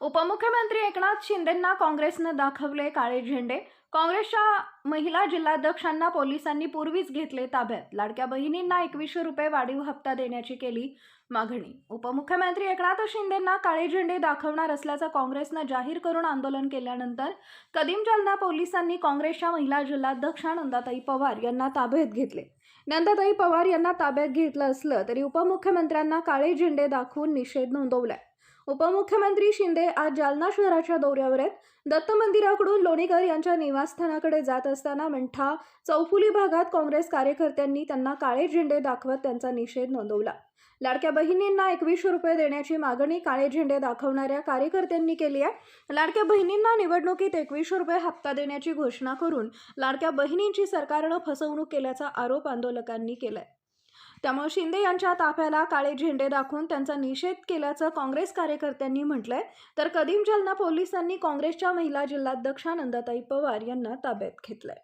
उपमुख्यमंत्री एकनाथ शिंदेंना काँग्रेसनं दाखवले काळे झेंडे. काँग्रेसच्या महिला जिल्हाध्यक्षांना पोलिसांनी पूर्वीच घेतले ताब्यात. लाडक्या बहिणींना एकवीसशे रुपये वाढीव हप्ता देण्याची केली मागणी. उपमुख्यमंत्री एकनाथ शिंदेंना काळे झेंडे दाखवणार असल्याचं काँग्रेसनं जाहीर करून आंदोलन केल्यानंतर कदीम जालना पोलिसांनी काँग्रेसच्या महिला जिल्हाध्यक्षा नंदाताई पवार यांना ताब्यात घेतले. नंदाताई पवार यांना ताब्यात घेतलं असलं तरी उपमुख्यमंत्र्यांना काळे झेंडे दाखवून निषेध नोंदवलाय. उपमुख्यमंत्री शिंदे आज जालना शहराच्या दौऱ्यावर आहेत. दत्त मंदिराकडून लोणीकर यांच्या निवासस्थानाकडे जात असताना मंठा चौफुली भागात काँग्रेस कार्यकर्त्यांनी त्यांना काळे झेंडे दाखवत त्यांचा निषेध नोंदवला. लाडक्या बहिणींना एकवीसशे रुपये देण्याची मागणी काळे झेंडे दाखवणाऱ्या कार्यकर्त्यांनी केली आहे. लाडक्या बहिणींना निवडणुकीत एकवीसशे रुपये हप्ता देण्याची घोषणा करून लाडक्या बहिणींची सरकारनं फसवणूक केल्याचा आरोप आंदोलकांनी केलाय. त्यामुळे शिंदे यांच्या ताफ्याला काळे झेंडे दाखवून त्यांचा निषेध केल्याचं काँग्रेस कार्यकर्त्यांनी म्हटलंय. तर कदीम जालना पोलिसांनी काँग्रेसच्या महिला जिल्हाध्यक्षा नंदाताई पवार यांना ताब्यात घेतलंय.